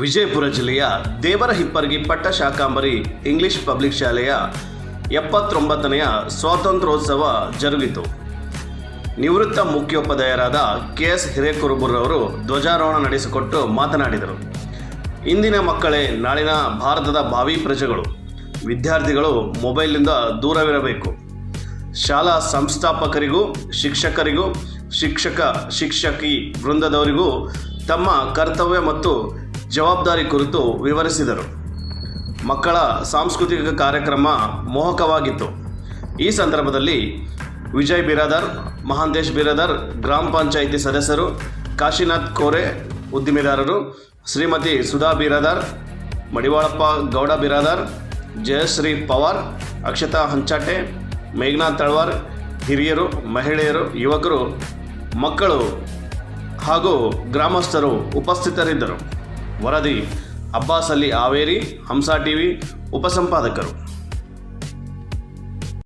ವಿಜಯಪುರ ಜಿಲ್ಲೆಯ ದೇವರ ಹಿಪ್ಪರ್ಗಿ ಪಟ್ಟ ಶಾಖಾಂಬರಿ ಇಂಗ್ಲಿಷ್ ಪಬ್ಲಿಕ್ ಶಾಲೆಯ ಎಪ್ಪತ್ತೊಂಬತ್ತನೆಯ ಸ್ವಾತಂತ್ರ್ಯೋತ್ಸವ ಜರುಗಿತು. ನಿವೃತ್ತ ಮುಖ್ಯೋಪಾಧ್ಯಾಯರಾದ ಕೆ ಎಸ್ ಹಿರೇಕುರುಬುರವರು ಧ್ವಜಾರೋಹಣ ನಡೆಸಿಕೊಟ್ಟು ಮಾತನಾಡಿದರು. ಇಂದಿನ ಮಕ್ಕಳೇ ನಾಳಿನ ಭಾರತದ ಭಾವಿ ಪ್ರಜೆಗಳು. ವಿದ್ಯಾರ್ಥಿಗಳು ಮೊಬೈಲ್ನಿಂದ ದೂರವಿರಬೇಕು. ಶಾಲಾ ಸಂಸ್ಥಾಪಕರಿಗೂ, ಶಿಕ್ಷಕರಿಗೂ, ಶಿಕ್ಷಕ, ಶಿಕ್ಷಕಿ ವೃಂದದವರಿಗೂ ತಮ್ಮ ಕರ್ತವ್ಯ ಮತ್ತು ಜವಾಬ್ದಾರಿ ಕುರಿತು ವಿವರಿಸಿದರು. ಮಕ್ಕಳ ಸಾಂಸ್ಕೃತಿಕ ಕಾರ್ಯಕ್ರಮ ಮೋಹಕವಾಗಿತ್ತು. ಈ ಸಂದರ್ಭದಲ್ಲಿ ವಿಜಯ್ ಬಿರಾದರ್, ಮಹಾಂತೇಶ್ ಬಿರಾದರ್, ಗ್ರಾಮ ಪಂಚಾಯಿತಿ ಸದಸ್ಯರು ಕಾಶಿನಾಥ್ ಕೋರೆ ಉದ್ದಿಮೆದಾರರು, ಶ್ರೀಮತಿ ಸುಧಾ ಬಿರಾದರ್, ಮಡಿವಾಳಪ್ಪ ಗೌಡ ಬಿರಾದರ್, ಜಯಶ್ರೀ ಪವಾರ್, ಅಕ್ಷತಾ ಹಂಚಾಟೆ ಮೇಘನಾಥ್ ತಳ್ವಾರ್, ಹಿರಿಯರು, ಮಹಿಳೆಯರು, ಯುವಕರು, ಮಕ್ಕಳು ಹಾಗೂ ಗ್ರಾಮಸ್ಥರು ಉಪಸ್ಥಿತರಿದ್ದರು. ವರದಿ ಅಬ್ಬಾಸ್ ಅಲಿ ಹಾವೇರಿ ಹಂಸಾ ಟಿವಿ ಉಪಸಂಪಾದಕರು.